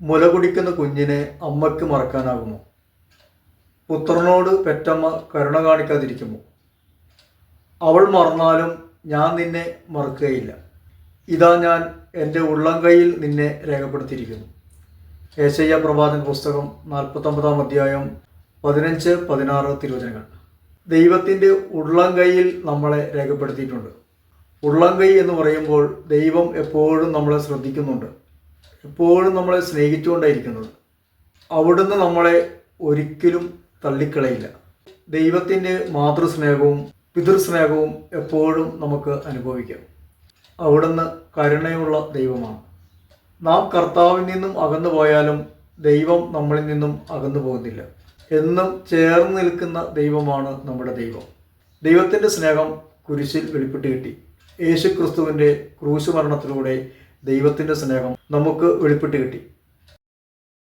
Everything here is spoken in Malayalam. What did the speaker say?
മുല കുടിക്കുന്ന കുഞ്ഞിനെ അമ്മയ്ക്ക് മറക്കാനാകുമോ? പുത്രനോട് പെറ്റമ്മ കരുണ കാണിക്കാതിരിക്കുമോ? അവൾ മറന്നാലും ഞാൻ നിന്നെ മറക്കുകയില്ല. ഇതാ ഞാൻ എന്റെ ഉള്ളംകൈയിൽ നിന്നെ രേഖപ്പെടുത്തിയിരിക്കുന്നു. ഏശയ്യ പ്രഭാതൻ പുസ്തകം നാൽപ്പത്തൊമ്പതാം അധ്യായം പതിനഞ്ച് പതിനാറ് തിരുവചനങ്ങൾ. ദൈവത്തിന്റെ ഉള്ളംകൈയിൽ നമ്മളെ രേഖപ്പെടുത്തിയിട്ടുണ്ട്. ഉള്ളംകൈ എന്ന് പറയുമ്പോൾ ദൈവം എപ്പോഴും നമ്മളെ ശ്രദ്ധിക്കുന്നുണ്ട്. എപ്പോഴും നമ്മളെ സ്നേഹിച്ചുകൊണ്ടേയിരിക്കുന്നത്. അവിടുന്ന് നമ്മളെ ഒരിക്കലും തള്ളിക്കളയില്ല. ദൈവത്തിന്റെ മാതൃസ്നേഹവും പിതൃസ്നേഹവും എപ്പോഴും നമുക്ക് അനുഭവിക്കാം. അവിടുന്ന് കരുണയുള്ള ദൈവമാണ്. നാം കർത്താവിൽ നിന്നും അകന്നു പോയാലും ദൈവം നമ്മളിൽ നിന്നും അകന്നു പോകുന്നില്ല. എന്നും ചേർന്ന് നിൽക്കുന്ന ദൈവമാണ് നമ്മുടെ ദൈവം. ദൈവത്തിന്റെ സ്നേഹം കുരിശിൽ വെളിപ്പെട്ട് കിട്ടി. യേശു ക്രിസ്തുവിന്റെ ക്രൂശ് മരണത്തിലൂടെ ദൈവത്തിന്റെ സ്നേഹം നമുക്ക് വെളിപ്പെട്ട് കിട്ടി.